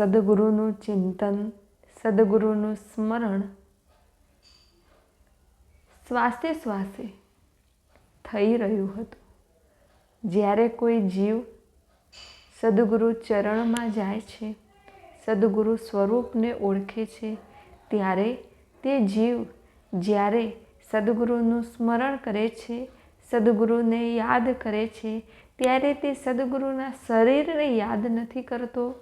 સદગુરુનું ચિંતન, સદગુરુનું સ્મરણ. શ્વાસે શ્વાસે થઈ રહ્યું હતું. જ્યારે કોઈ જીવ સદગુરુ ચરણમાં જાય છે, સદગુરુ સ્વરૂપને ઓળખે છે, ત્યારે તે જીવ જ્યારે સદગુરુનું સ્મરણ કરે છે, સદગુરુને યાદ કરે છે, ત્યારે તે સદગુરુના શરીરને યાદ નથી કરતો.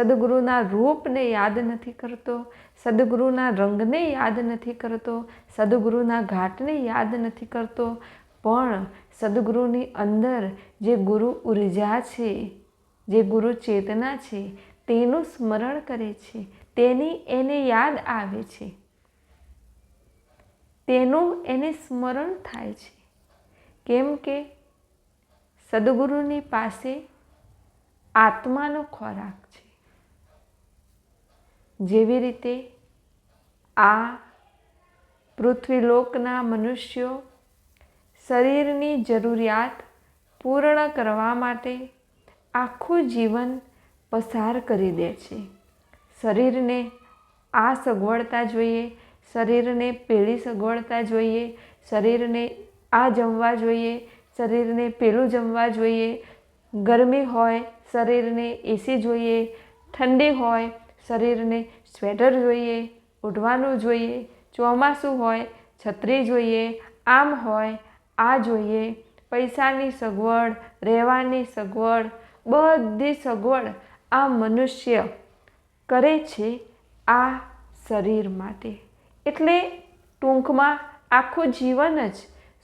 સદગુરુના રૂપને યાદ નથી કરતો, સદગુરુના રંગને યાદ નથી કરતો, સદગુરુના ઘાટને યાદ નથી કરતો, પણ સદગુરુની અંદર જે ગુરુ ઊર્જા છે, જે ગુરુ ચેતના છે, તેનું સ્મરણ કરે છે, તેની એને યાદ આવે છે, તેનું એને સ્મરણ થાય છે. કેમ કે સદગુરુની પાસે આત્માનો ખોરાક છે. જેવી રીતે આ પૃથ્વીલોકના મનુષ્યો શરીરની જરૂરિયાત પૂર્ણ કરવા માટે આખું જીવન પસાર કરી દે છે. શરીરને આ સગવડતા જોઈએ, શરીરને પેલી સગવડતા જોઈએ, શરીરને આ જમવા જોઈએ, શરીરને પેલું જમવા જોઈએ. ગરમી હોય, શરીરને એસી જોઈએ, ઠંડી હોય શરીરને સ્વેટર જોઈએ ઉઠવાનું જોઈએ, ચોમાસું હોય, છત્રી જોઈએ, આમ હોય, આ જોઈએ. પૈસાની સગવડ, રહેવાની સગવડ, બધી સગવડ આ મનુષ્ય કરે છે આ શરીર માટે. એટલે ટૂંકમાં આખું જીવન જ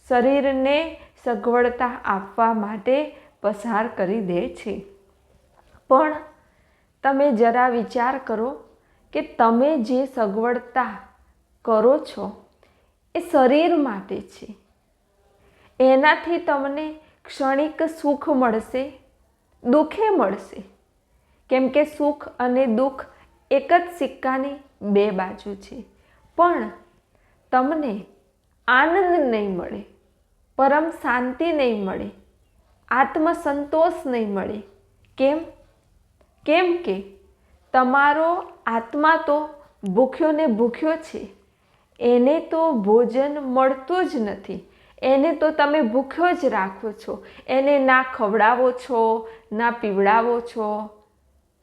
શરીરને સગવડતા આપવા માટે પસાર કરી દે છે. પણ તમે જરા વિચાર કરો કે તમે જે સગવડતા કરો છો એ શરીર માટે છે. એનાથી તમને ક્ષણિક સુખ મળશે, દુઃખે મળશે. કેમ કે સુખ અને દુઃખ એક જ સિક્કાની બે બાજુ છે. પણ તમને આનંદ નહીં મળે, પરમ શાંતિ નહીં મળે, આત્મસંતોષ નહીં મળે. કેમ? કેમ કે તમારો આત્મા તો ભૂખ્યો ને ભૂખ્યો છે. એને તો ભોજન મળતું જ નથી. એને તો તમે ભૂખ્યો જ રાખો છો. એને ના ખવડાવો છો, ના પીવડાવો છો,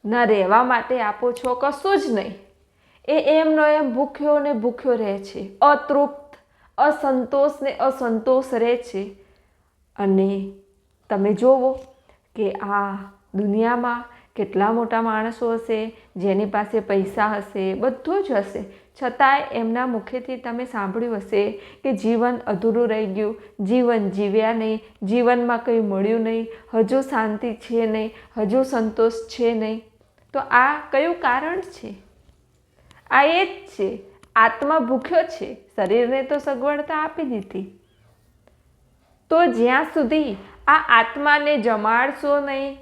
ના રહેવા માટે આપો છો, કશું જ નહીં. એ એમનો એમ ભૂખ્યો ને ભૂખ્યો રહે છે. અતૃપ્ત, અસંતોષ ને અસંતોષ રહે છે. અને તમે જોવો કે આ દુનિયામાં કેટલા મોટા માણસો હશે, જેની પાસે પૈસા હશે, બધું જ હશે. છતાંય એમના મુખેથી તમે સાંભળ્યું હશે કે જીવન અધૂરું રહી ગયું. જીવન જીવ્યા નહીં, જીવનમાં કંઈ મળ્યું નહીં, હજુ શાંતિ છે નહીં, હજુ સંતોષ છે નહીં. તો આ કયું કારણ છે? આ એ જ છે, આત્મા ભૂખ્યો છે, શરીરને તો સગવડતા આપી દીધી. તો જ્યાં સુધી આ આત્માને જમાડશો નહીં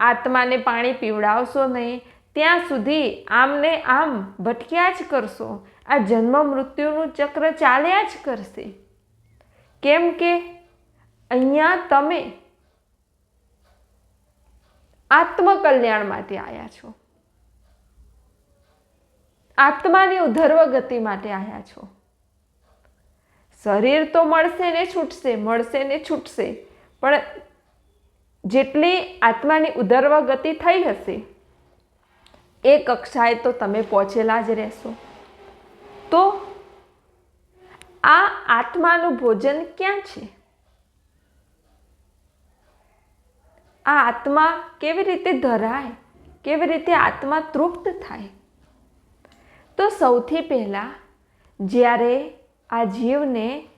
આત્માને પાણી પીવડાવશો નહીં, ત્યાં સુધી આમને આમ ભટક્યા જ કરશો. આ જન્મ મૃત્યુનું ચક્ર ચાલ્યા જ કરશે. કેમ કે અહીંયા તમે આત્મકલ્યાણમાંથી આવ્યા છો. આત્માની ઉધર્વ ગતિ માટે આવ્યા છો. શરીર તો મળશે ને છૂટશે, મળશે ને છૂટશે, પણ જેટલી આત્માની ઉદર્વ ગતિ થઈ હશે, એ કક્ષાએ તો તમે પહોંચેલા જ રહેશો. તો આ આત્માનું ભોજન ક્યાં છે? આ આત્મા કેવી રીતે ધરાય? કેવી રીતે આત્મા તૃપ્ત થાય? તો સૌથી પહેલાં જ્યારે આ જીવને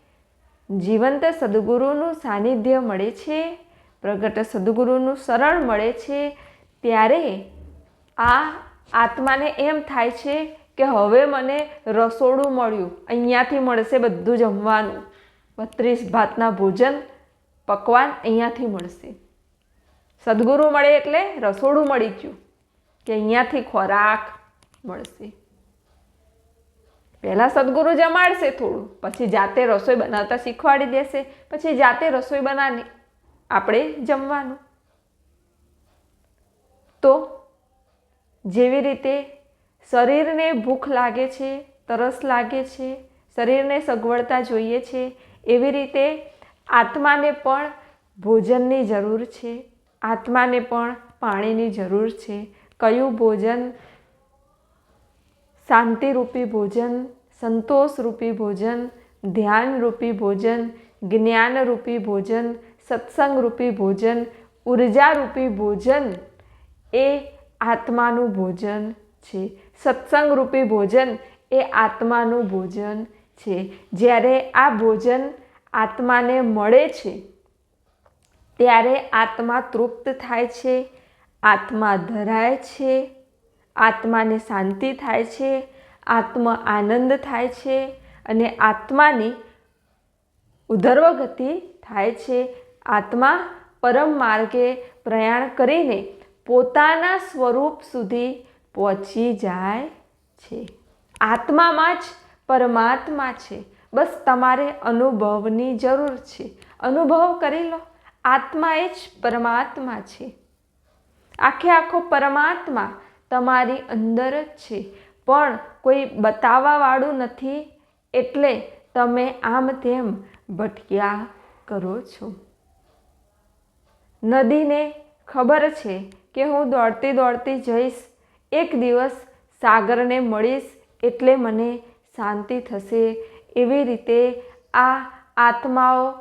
જીવંત સદગુરુનું સાનિધ્ય મળે છે પ્રગટ સદગુરુનું શરણ મળે છે ત્યારે આ આત્માને એમ થાય છે કે હવે મને રસોડું મળ્યું. અહીંયાથી મળશે બધું જમવાનું. બત્રીસ ભાતના ભોજન પકવાન અહીંયાથી મળશે. સદગુરુ મળે એટલે રસોડું મળી ગયું કે અહીંયાથી ખોરાક મળશે. પહેલાં સદગુરુ જમાડશે થોડું. પછી જાતે રસોઈ બનાવતા શીખવાડી દેશે. પછી જાતે રસોઈ બનાવી આપણે જમવાનું. તો જેવી રીતે શરીરને ભૂખ લાગે છે, તરસ લાગે છે, શરીરને સગવડતા જોઈએ છે, એવી રીતે આત્માને પણ ભોજનની જરૂર છે. આત્માને પણ પાણીની જરૂર છે. કયું ભોજન? શાંતિરૂપી ભોજન, સંતોષરૂપી ભોજન, ધ્યાનરૂપી ભોજન, જ્ઞાનરૂપી ભોજન સત્સંગરૂપી ભોજન, ઉર્જારૂપી ભોજન એ આત્માનું ભોજન છે. સત્સંગરૂપી ભોજન એ આત્માનું ભોજન છે. જ્યારે આ ભોજન આત્માને મળે છે, ત્યારે આત્મા તૃપ્ત થાય છે, આત્મા ધરાય છે, આત્માને શાંતિ થાય છે, આત્મ આનંદ થાય છે અને આત્માની ઉધર્વગતિ થાય છે. આત્મા પરમ માર્ગે પ્રયાણ કરીને પોતાના સ્વરૂપ સુધી પહોંચી જાય છે. આત્મામાં જ પરમાત્મા છે. બસ તમારે અનુભવની જરૂર છે. અનુભવ કરી લો. આત્મા એ જ પરમાત્મા છે. આખે આખો પરમાત્મા તમારી અંદર જ છે. પણ કોઈ બતાવવાવાળું નથી. એટલે તમે આમ તેમ ભટક્યા કરો છો. નદીને ખબર છે કે હું દોડતી દોડતી જઈશ, એક દિવસ સાગરને મળીશ એટલે મને શાંતિ થશે. એવી રીતે આ આત્માઓ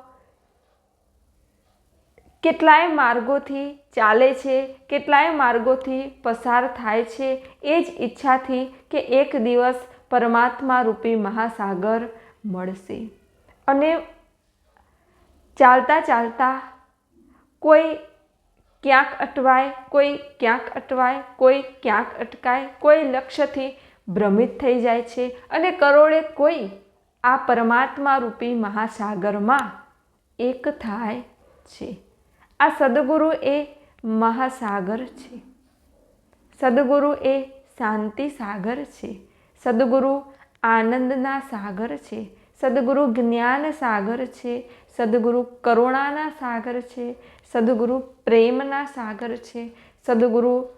કેટલાય માર્ગોથી ચાલે છે, કેટલાય માર્ગોથી પસાર થાય છે. એ જ ઈચ્છાથી કે એક દિવસ પરમાત્મા રૂપી મહાસાગર મળશે. અને ચાલતા ચાલતા કોઈ ક્યાંક અટવાય, કોઈ ક્યાંક અટવાય, કોઈ ક્યાંક અટકાય, કોઈ લક્ષ્યથી ભ્રમિત થઈ જાય છે અને કરોડે કોઈ આ પરમાત્મા રૂપી મહાસાગરમાં એક થાય છે. આ સદગુરુ એ મહાસાગર છે. સદગુરુ એ શાંતિ સાગર છે. સદગુરુ આનંદના સાગર છે. સદગુરુ જ્ઞાન સાગર છે, સદગુરુ કરુણાના સાગર છે, સદગુરુ પ્રેમના સાગર છે, સદગુરુ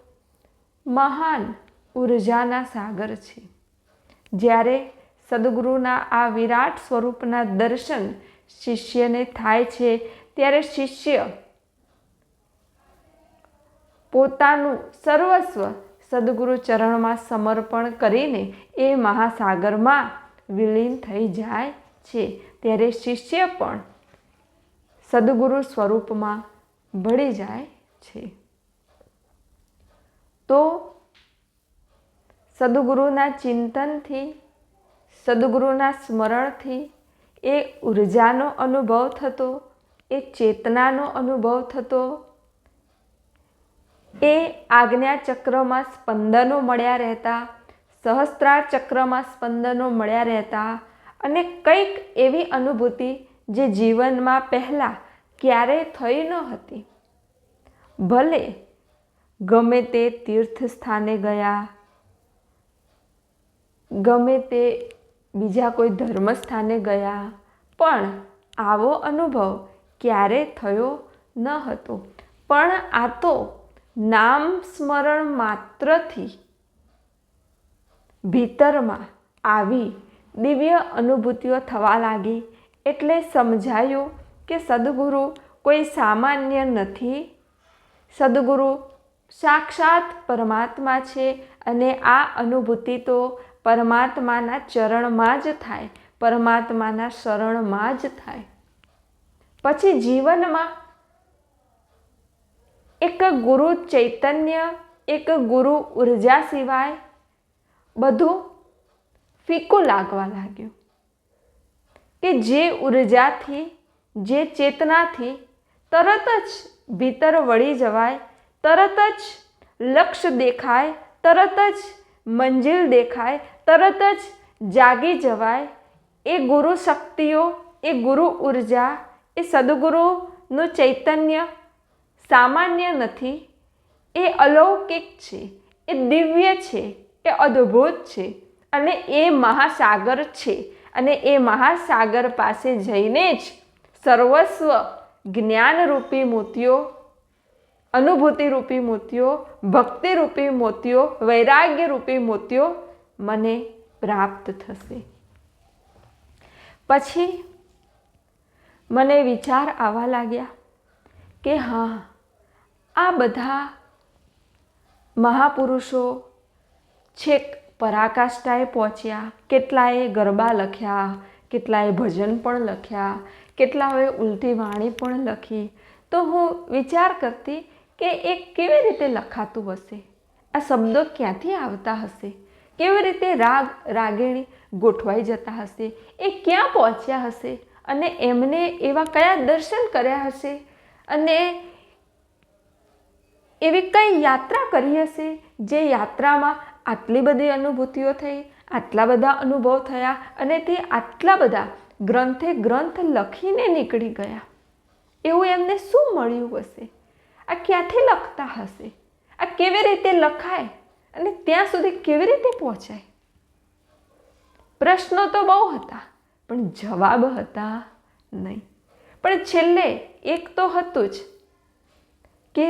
મહાન ઉર્જાના સાગર છે. જ્યારે સદગુરુના આ વિરાટ સ્વરૂપના દર્શન શિષ્યને થાય છે, ત્યારે શિષ્ય પોતાનું સર્વસ્વ સદગુરુ ચરણમાં સમર્પણ કરીને એ મહાસાગરમાં વિલીન થઈ જાય છે. ત્યારે શિષ્ય પણ સદગુરુ સ્વરૂપમાં ભળી જાય છે. તો સદગુરુના ચિંતનથી, સદગુરુના સ્મરણથી એ ઉર્જાનો અનુભવ થતો, એ ચેતનાનો અનુભવ થતો, એ આજ્ઞા ચક્રમાં સ્પંદનો મળ્યા રહેતા સહસ્ત્રાર ચક્રમાં સ્પંદનો મળ્યા રહેતા અને કંઈક એવી અનુભૂતિ જે જીવનમાં પહેલાં ક્યારેય થઈ ન હતી. ભલે ગમે તે તીર્થ સ્થાને ગયા, ગમે તે બીજા કોઈ ધર્મ સ્થાને ગયા, પણ આવો અનુભવ ક્યારે થયો ન હતો. પણ આ તો નામ સ્મરણ માત્રથી ભીતરમાં આવી દિવ્ય અનુભૂતિઓ થવા લાગી એટલે સમજાયું કે સદગુરુ કોઈ સામાન્ય નથી. સદગુરુ સાક્ષાત પરમાત્મા છે અને આ અનુભૂતિ તો પરમાત્માના ચરણમાં જ થાય, પરમાત્માના શરણમાં જ થાય. પછી જીવનમાં એક ગુરુ ચૈતન્ય, એક ગુરુ ઊર્જા સિવાય બધું ફીકું લાગવા લાગ્યું. કે જે ઉર્જાથી, જે ચેતનાથી તરત જ ભીતર વળી જવાય, તરત જ લક્ષ્ય દેખાય, તરત જ મંજિલ દેખાય, તરત જ જાગી જવાય. એ ગુરુ શક્તિઓ, એ ગુરુ ઊર્જા, એ સદગુરુનું ચૈતન્ય સામાન્ય નથી. એ અલૌકિક છે, એ દિવ્ય છે. એ અદ્ભુત છે. અને એ મહાસાગર છે. અને એ મહાસાગર પાસે જઈને જ સર્વસ્વ જ્ઞાનરૂપી મોતીઓ અનુભૂતિરૂપી મોતીઓ ભક્તિરૂપી મોતીઓ વૈરાગ્યરૂપી મોતીઓ મને પ્રાપ્ત થશે. પછી મને વિચાર આવવા લાગ્યા કે હા, આ બધા મહાપુરુષો છેક પરાકાષ્ઠાએ પહોંચ્યા કેટલાએ ગરબા લખ્યા કેટલાએ ભજન પણ લખ્યા, કેટલાઓએ ઉલટી વાણી પણ લખી. તો હું વિચાર કરતી કે એ કેવી રીતે લખાતું હશે? આ શબ્દો ક્યાંથી આવતા હશે? કેવી રીતે રાગ, રાગેણી ગોઠવાઈ જતા હશે? એ ક્યાં પહોંચ્યા હશે? અને એમને એવા કયા દર્શન કર્યા હશે? અને એવી કઈ યાત્રા કરી હશે? જે યાત્રામાં આટલી બધી અનુભૂતિઓ થઈ, આટલા બધા અનુભવ થયા અને તે આટલા બધા ગ્રંથે ગ્રંથ લખીને નીકળી ગયા. એવું એમને શું મળ્યું હશે? આ ક્યાંથી લખતા હશે? આ કેવી રીતે લખાય? અને ત્યાં સુધી કેવી રીતે પહોંચાય? પ્રશ્નો તો બહુ હતા, પણ જવાબ હતા નહીં. પણ છેલ્લે એક તો હતું જ કે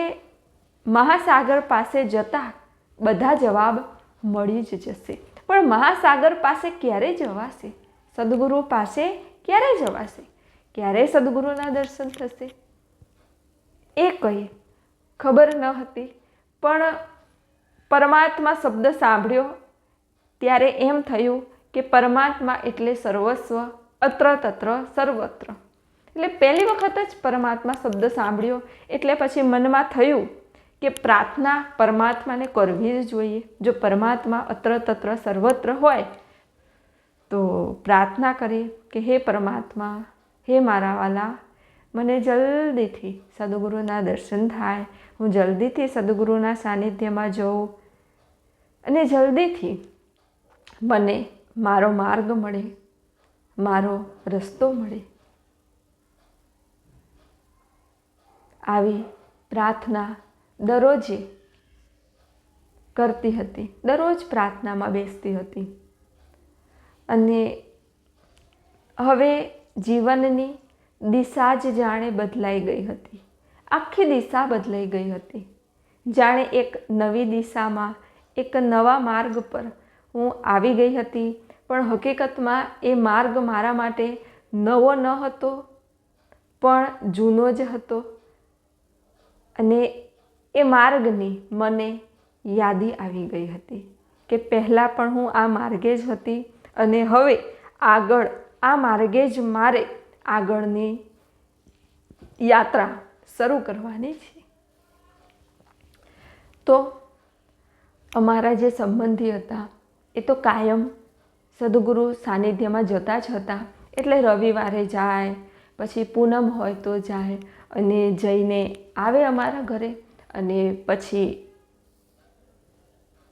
મહાસાગર પાસે જતા બધા જવાબ મળી જ જશે. પણ મહાસાગર પાસે ક્યારે જવાશે? સદગુરુ પાસે ક્યારે જવાશે? ક્યારે સદગુરુના દર્શન થશે? એ કહીએ ખબર ન હતી, પણ પરમાત્મા શબ્દ સાંભળ્યો. ત્યારે એમ થયું કે પરમાત્મા એટલે સર્વસ્વ અત્ર તત્ર સર્વત્ર. એટલે પહેલી વખત જ પરમાત્મા શબ્દ સાંભળ્યો. એટલે પછી મનમાં થયું કે પ્રાર્થના પરમાત્માને કરવી જ જોઈએ. જો પરમાત્મા અત્ર તત્ર સર્વત્ર હોય, તો પ્રાર્થના કરી કે, હે પરમાત્મા, હે મારા વાલા, મને જલ્દીથી સદગુરુના દર્શન થાય. હું જલ્દીથી સદગુરુના સાનિધ્યમાં જઉં અને જલ્દીથી મને મારો માર્ગ મળે, મારો રસ્તો મળે. આવી પ્રાર્થના દરરોજે કરતી હતી. દરરોજ પ્રાર્થનામાં બેસતી હતી. અને હવે જીવનની દિશા જ જાણે બદલાઈ ગઈ હતી. આખી દિશા બદલાઈ ગઈ હતી. જાણે એક નવી દિશામાં, એક નવા માર્ગ પર હું આવી ગઈ હતી. પણ હકીકતમાં એ માર્ગ મારા માટે નવો ન હતો, પણ જૂનો જ હતો. અને એ માર્ગની મને યાદી આવી ગઈ હતી કે પહેલાં પણ હું આ માર્ગે જ હતી અને હવે આગળ આ માર્ગે જ મારે આગળની યાત્રા શરૂ કરવાની છે. તો અમારા જે સંબંધી હતા, એ તો કાયમ સદગુરુ સાનિધ્યમાં જતા જ હતા. એટલે રવિવારે જાય, પછી પૂનમ હોય તો જાય અને જઈને આવે અમારા ઘરે. અને પછી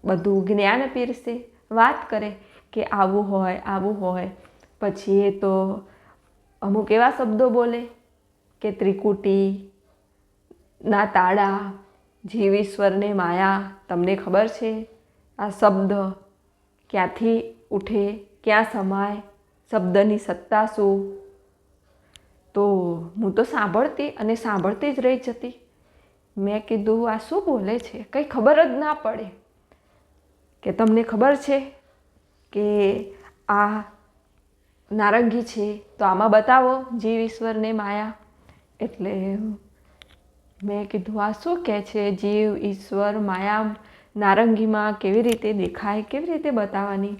બધું જ્ઞાન પીરસે, વાત કરે કે આવું હોય આવું હોય. પછી એ તો અમુક એવા શબ્દો બોલે કે ત્રિકુટી ના તાળા જીવ ઈશ્વરને માયા, તમને ખબર છે? આ શબ્દ ક્યાંથી ઉઠે, ક્યાં સમાય, શબ્દની સત્તા શું? તો હું તો સાંભળતી અને સાંભળતી જ રહી જતી. મેં કીધું, આ શું બોલે છે? કંઈ ખબર જ ના પડે. કે તમને ખબર છે કે આ નારંગી છે, તો આમાં બતાવો, જીવ ઈશ્વરને માયા. એટલે મેં કીધું, આ શું કહે છે? જીવ ઈશ્વર માયા નારંગીમાં કેવી રીતે દેખાય, કેવી રીતે બતાવવાની?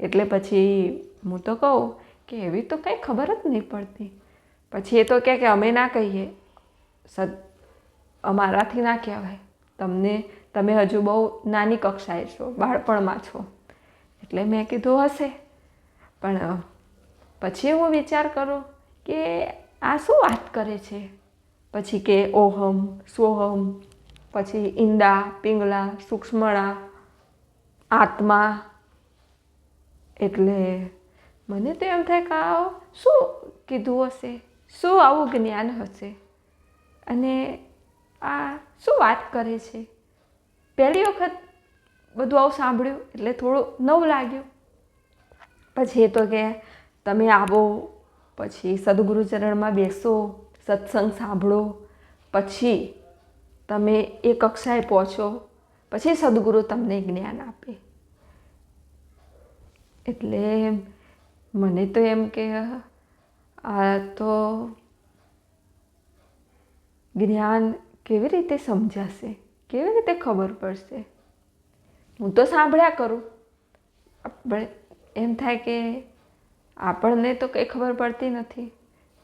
એટલે પછી હું તો કહું કે, એવી તો કંઈ ખબર જ નહીં પડતી. પછી એ તો કહે કે, અમે ના કહીએ. સદ અમારાથી ના કહેવાય. તમને, તમે હજુ બહુ નાની કક્ષાએ છો, બાળપણમાં છો. એટલે મેં કીધું હશે. પણ પછી હું વિચાર કરું કે આ શું વાત કરે છે? પછી કે ઓહમ, સોહમ, પછી ઈંડા, પિંગલા, સૂક્ષ્મણા, આત્મા. એટલે મને તો એમ થાય કે આ શું કીધું હશે? શું આવું જ્ઞાન હશે? અને આ શું વાત કરે છે? પહેલી વખત બધું આવું સાંભળ્યું એટલે થોડું નવું લાગ્યું. પછી એ તો કે તમે આવો, પછી સદગુરુ ચરણમાં બેસો, સત્સંગ સાંભળો, પછી તમે એ કક્ષાએ પહોંચો, પછી સદગુરુ તમને જ્ઞાન આપે. એટલે મને તો એમ કે આ તો જ્ઞાન કેવી રીતે સમજાશે? કેવી રીતે ખબર પડશે? હું તો સાંભળ્યા કરું. આપણે એમ થાય કે આપણને તો કંઈ ખબર પડતી નથી.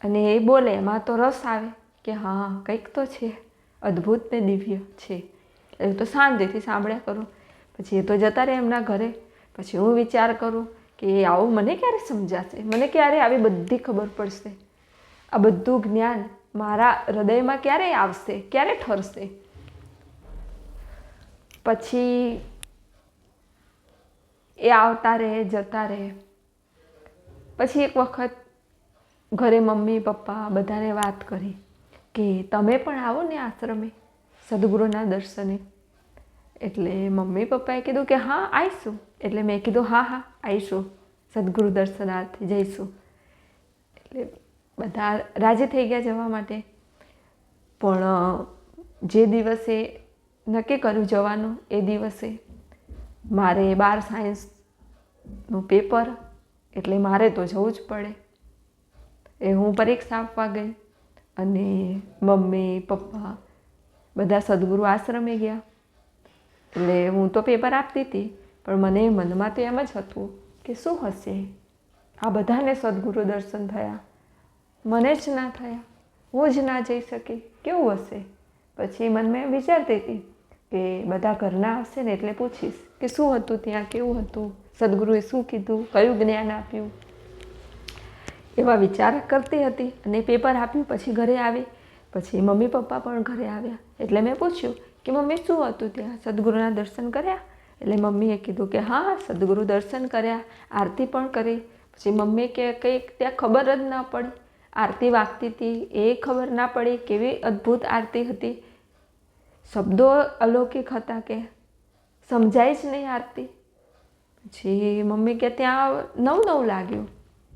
અને એ બોલે, એમાં તો રસ આવે. કે, હા, કંઈક તો છે. અદ્ભુત ને દિવ્ય છે. એ તો શાંતિથી સાંભળ્યા કરું. પછી એ તો જતા રહે એમના ઘરે. પછી હું વિચાર કરું કે આવું મને ક્યારે સમજાશે? મને ક્યારે આવી બધી ખબર પડશે? આ બધું જ્ઞાન મારા હૃદયમાં ક્યારે આવશે? ક્યારે ઠરશે? પછી એ આવતા રહે, જતા રહે. પછી એક વખત ઘરે મમ્મી, પપ્પા બધાને વાત કરી કે તમે પણ આવો ને આશ્રમે, સદગુરુના દર્શને. એટલે મમ્મી, પપ્પાએ કીધું કે હા, આવીશું. એટલે મેં કીધું, હા હા, આવીશું. સદગુરુ દર્શનાર્થે જઈશું. એટલે બધા રાજી થઈ ગયા જવા માટે. પણ જે દિવસે નક્કી કર્યું જવાનું, એ દિવસે મારે બાર સાયન્સનું પેપર એટલે મારે તો જવું જ પડે. એ હું પરીક્ષા આપવા ગઈ અને મમ્મી, પપ્પા બધા સદગુરુ આશ્રમે ગયા. એટલે હું તો પેપર આપતી હતી, પણ મને મનમાં તો એમ જ હતું કે શું હશે? આ બધાને સદગુરુ દર્શન થયા. મને જ ના થયા. હું જ ના જઈ શકી. કેવું હશે? પછી મનમાં વિચારતી હતી કે બધા ઘરના હશે ને એટલે પૂછીશ કે શું હતું ત્યાં, કેવું હતું? સદગુરુએ શું કીધું? કયું જ્ઞાન આપ્યું? એવા વિચાર કરતી હતી અને પેપર આપ્યું, પછી ઘરે આવી. પછી મમ્મી પપ્પા પણ ઘરે આવ્યા. એટલે મેં પૂછ્યું કે મમ્મી, શું હતું ત્યાં? સદગુરુના દર્શન કર્યા? એટલે મમ્મીએ કીધું કે હા, સદગુરુ દર્શન કર્યા, આરતી પણ કરી. પછી મમ્મી કે કંઈક ત્યાં ખબર જ ના પડી. આરતી વાગતી હતી, એ ખબર ના પડી કેવી અદ્ભુત આરતી હતી. શબ્દો અલૌકિક હતા કે સમજાય જ નહીં આરતી. પછી મમ્મી કે ત્યાં નવું નવું લાગ્યું,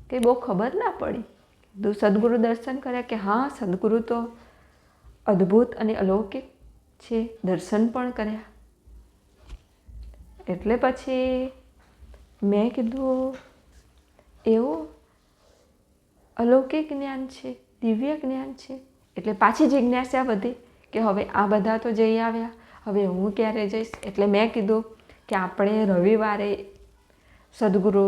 કે બહુ ખબર ના પડી. કીધું, સદગુરુ દર્શન કર્યા? કે, હા, સદગુરુ તો અદ્ભુત અને અલૌકિક છે, દર્શન પણ કર્યા. એટલે પછી મેં કીધું, એવું? અલૌકિક જ્ઞાન છે, દિવ્ય જ્ઞાન છે. એટલે પાછી જિજ્ઞાસા વધી કે હવે આ બધા તો જઈ આવ્યા, હવે હું ક્યારે જઈશ? એટલે મેં કીધું કે આપણે રવિવારે સદગુરુ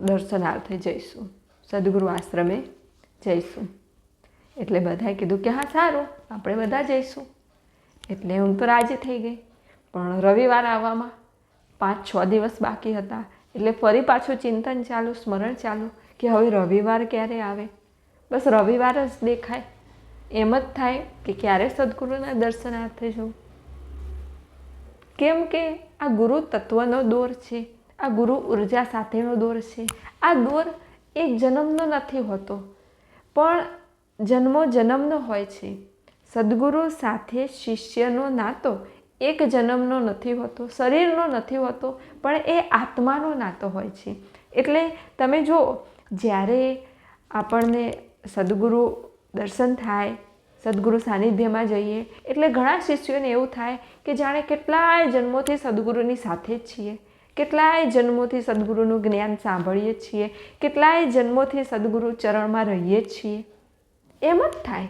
દર્શનાર્થે જઈશું, સદગુરુ આશ્રમે જઈશું. એટલે બધાએ કીધું કે હા, સારું, આપણે બધા જઈશું. એટલે હું તો રાજી થઈ ગઈ. પણ રવિવાર આવવામાં પાંચ છ દિવસ બાકી હતા. એટલે ફરી પાછું ચિંતન ચાલુ, સ્મરણ ચાલુ કે હવે રવિવાર ક્યારે આવે? બસ રવિવાર જ દેખાય. એમ જ થાય કે ક્યારે સદગુરુના દર્શનાર્થે જવું? કેમ કે આ ગુરુ તત્વનો દોર છે, આ ગુરુ ઊર્જા સાથેનો દોર છે. આ દોર એક જન્મનો નથી હોતો, પણ જન્મો જન્મનો હોય છે. સદગુરુ સાથે શિષ્યનો નાતો એક જન્મનો નથી હોતો, શરીરનો નથી હોતો, પણ એ આત્માનો નાતો હોય છે. એટલે તમે જુઓ જ્યારે આપણને સદગુરુ દર્શન થાય, સદગુરુ સાનિધ્યમાં જઈએ, એટલે ઘણા શિષ્યોને એવું થાય કે જાણે કેટલાય જન્મોથી સદગુરુની સાથે જ છીએ, કેટલાય જન્મોથી સદગુરુનું જ્ઞાન સાંભળીએ છીએ, કેટલાય જન્મોથી સદગુરુ ચરણમાં રહીએ છીએ. એમ જ થાય.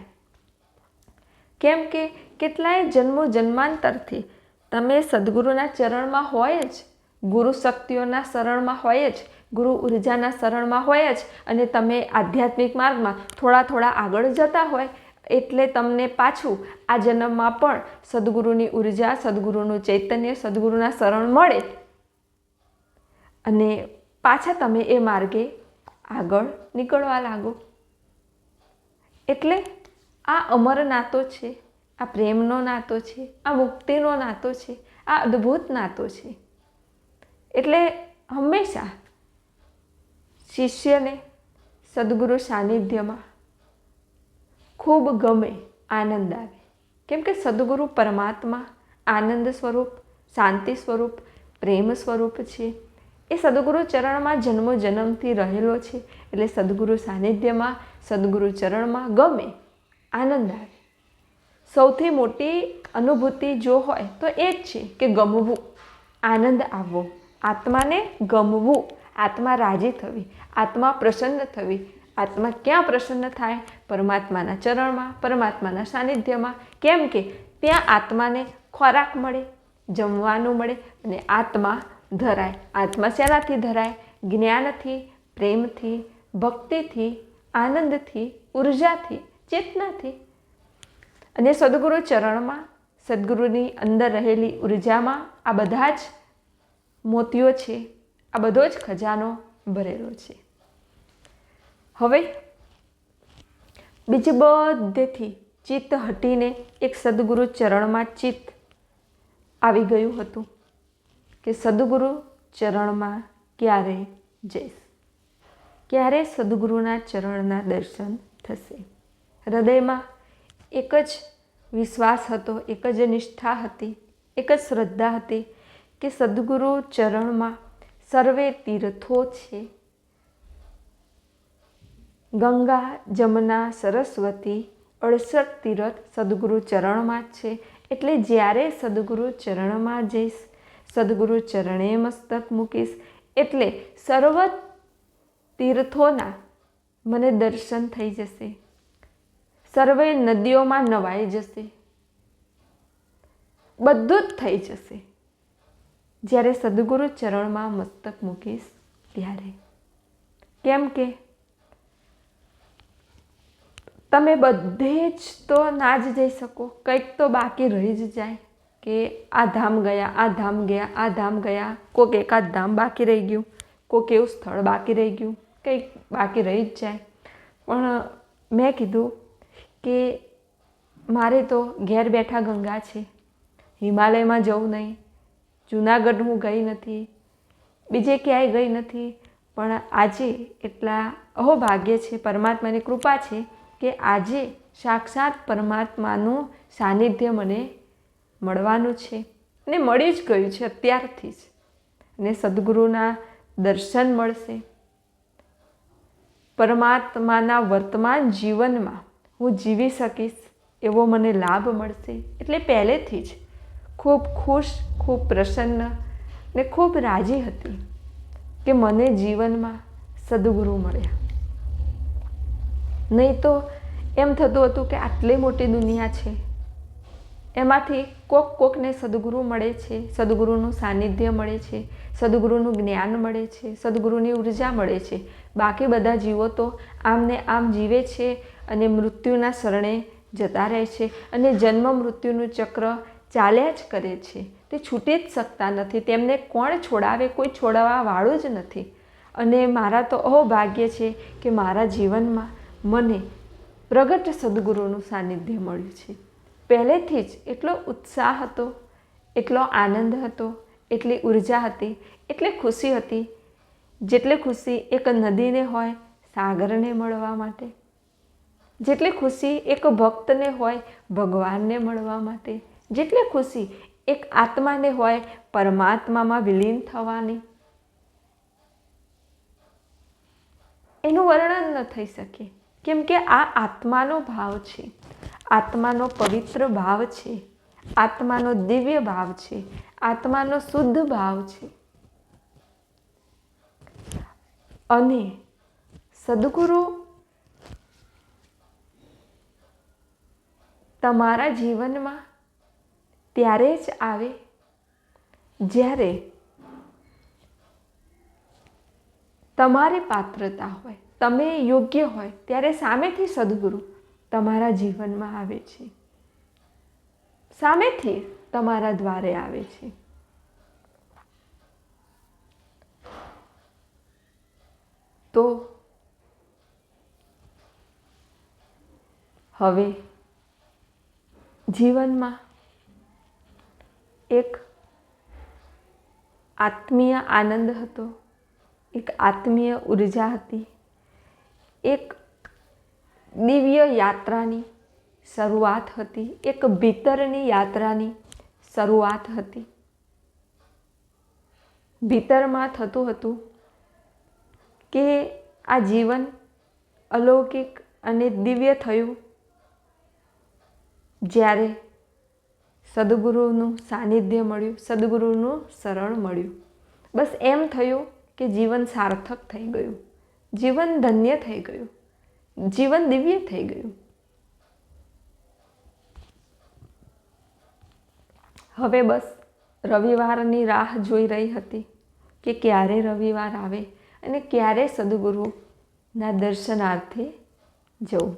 કેમ કે કેટલાય જન્મો જન્માંતરથી તમે સદગુરુના ચરણમાં હોય જ ગુરુ શક્તિઓના શરણમાં હોય જ ગુરુ ઉર્જાના શરણમાં હોય જ અને તમે આધ્યાત્મિક માર્ગમાં થોડા થોડા આગળ જતા હોય એટલે તમને પાછું આ જન્મમાં પણ સદગુરુની ઊર્જા, સદગુરુનું ચૈતન્ય, સદગુરુના શરણ મળે. અને પાછા તમે એ માર્ગે આગળ નીકળવા લાગો. એટલે આ અમર નાતો છે, આ પ્રેમનો નાતો છે, આ મુક્તિનો નાતો છે, આ અદ્ભુત નાતો છે. એટલે હંમેશા શિષ્યને સદગુરુ સાનિધ્યમાં ખૂબ ગમે આનંદ આવે. કેમ કે સદગુરુ પરમાત્મા આનંદ સ્વરૂપ, શાંતિ સ્વરૂપ, પ્રેમ સ્વરૂપ છે. એ સદગુરુ ચરણમાં જન્મો જન્મથી રહેલો છે. એટલે સદગુરુ સાનિધ્યમાં, સદગુરુ ચરણમાં ગમે આનંદ આવે. સૌથી મોટી અનુભૂતિ જો હોય તો એ જ છે કે ગમવું. આનંદ આવવો. આત્માને ગમવું. આત્મા રાજી થવી, આત્મા પ્રસન્ન થવી. આત્મા ક્યાં પ્રસન્ન થાય? પરમાત્માના ચરણમાં, પરમાત્માના સાનિધ્યમાં. કેમ કે ત્યાં આત્માને ખોરાક મળે, જમવાનું મળે અને આત્મા ધરાય. આત્મા શેનાથી ધરાય? જ્ઞાનથી, પ્રેમથી, ભક્તિથી, આનંદથી, ઉર્જાથી, ચેતનાથી. અને સદગુરુ ચરણમાં, સદગુરુની અંદર રહેલી ઉર્જામાં આ બધા જ મોતીઓ છે. આ બધો જ ખજાનો ભરેલો છે. હવે બીજી બધેથી ચિત્ત હટીને એક સદગુરુ ચરણમાં ચિત્ત આવી ગયું હતું કે સદગુરુ ચરણમાં ક્યારે જઈશ? ક્યારે સદગુરુના ચરણના દર્શન થશે? હૃદયમાં એક જ વિશ્વાસ હતો, એક જ નિષ્ઠા હતી, એક જ શ્રદ્ધા હતી કે સદગુરુ ચરણમાં સર્વે તીર્થો છે. ગંગા, જમના, સરસ્વતી, અડસઠ તીર્થ સદગુરુ ચરણમાં જ છે. એટલે જ્યારે સદગુરુ ચરણમાં જઈશ, સદગુરુ ચરણે મસ્તક મૂકીશ, એટલે સર્વ તીર્થોના મને દર્શન થઈ જશે. સર્વે નદીઓમાં નવાઈ જશે. બધું જ થઈ જશે. જ્યારે સદગુરુ ચરણમાં મસ્તક મૂકીશ ત્યારે. કેમ કે તમે બધે જ તો ના જ જઈ શકો. કંઈક તો બાકી રહી જ જાય કે આ ધામ ગયા, આ ધામ ગયા, આ ધામ ગયા. કોઈક એકાદ ધામ બાકી રહી ગયું, કોઈક એવું સ્થળ બાકી રહી ગયું, કંઈક બાકી રહી જ જાય. પણ મેં કીધું કે મારે તો ઘેર બેઠા ગંગા છે. હિમાલયમાં જવું નહીં. જુનાગઢ હું ગઈ નથી, બીજે ક્યાંય ગઈ નથી, પણ આજે એટલા અહોભાગ્ય છે, પરમાત્માની કૃપા છે કે આજે સાક્ષાત પરમાત્માનું સાનિધ્ય મને મળવાનું છે અને મળી જ ગયું છે અત્યારથી જ. અને સદગુરુના દર્શન મળશે. પરમાત્માના વર્તમાન જીવનમાં હું જીવી શકીશ એવો મને લાભ મળશે. એટલે પહેલેથી જ ખૂબ ખુશ, ખૂબ પ્રસન્ન ને ખૂબ રાજી હતી કે મને જીવનમાં સદગુરુ મળ્યા. નહીં તો એમ થતું હતું કે આટલી મોટી દુનિયા છે. એમાંથી કોક કોકને સદગુરુ મળે છે, સદગુરુનું સાનિધ્ય મળે છે, સદગુરુનું જ્ઞાન મળે છે, સદગુરુની ઊર્જા મળે છે. બાકી બધા જીવો તો આમને આમ જીવે છે અને મૃત્યુના શરણે જતા રહે છે અને જન્મ મૃત્યુનું ચક્ર ચાલ્યા જ કરે છે. તે છૂટી જ શકતા નથી. તેમને કોણ છોડાવે? કોઈ છોડાવવા વાળું જ નથી. અને મારા તો અહોભાગ્ય છે કે મારા જીવનમાં મને પ્રગટ સદગુરુનું સાનિધ્ય મળ્યું છે. પહેલેથી જ એટલો ઉત્સાહ હતો, એટલો આનંદ હતો, એટલી ઊર્જા હતી, એટલી ખુશી હતી. જેટલી ખુશી એક નદીને હોય, સાગરને મળવા માટે. જેટલી ખુશી એક ભક્તને હોય, ભગવાનને મળવા માટે. જેટલી ખુશી, એક આત્માને હોય પરમાત્મામાં વિલીન થવાની. એનું વર્ણન ન થઈ શકે. કેમ કે આ આત્માનો ભાવ છે. આત્માનો પવિત્ર ભાવ છે. આત્માનો દિવ્ય ભાવ છે. આત્માનો શુદ્ધ ભાવ છે. અને સદગુરુ તમારા જીવનમાં ત્યારે જ આવે. જ્યારે તમારી પાત્રતા હોય, તમે યોગ્ય હોય, ત્યારે સામેથી સદગુરુ તમારા જીવનમાં આવે છે. સામેથી તમારા દ્વારે આવે છે. તો હવે જીવનમાં એક આત્મીય આનંદ હતો, એક આત્મીય ઊર્જા હતી, એક દિવ્ય યાત્રાની શરૂઆત હતી, એક ભીતરની યાત્રાની શરૂઆત હતી. ભીતરમાં થતું હતું કે આ જીવન અલૌકિક અને દિવ્ય થયું જ્યારે સદગુરુનું સાનિધ્ય મળ્યું, સદગુરુનું શરણ મળ્યું. બસ એમ થયું કે જીવન સાર્થક થઈ ગયું. જીવન ધન્ય થઈ ગયું. જીવન દિવ્ય થઈ ગયું. હવે બસ રવિવારની રાહ જોઈ રહી હતી કે ક્યારે રવિવાર આવે અને ક્યારે સદગુરુના દર્શનાર્થે જવું.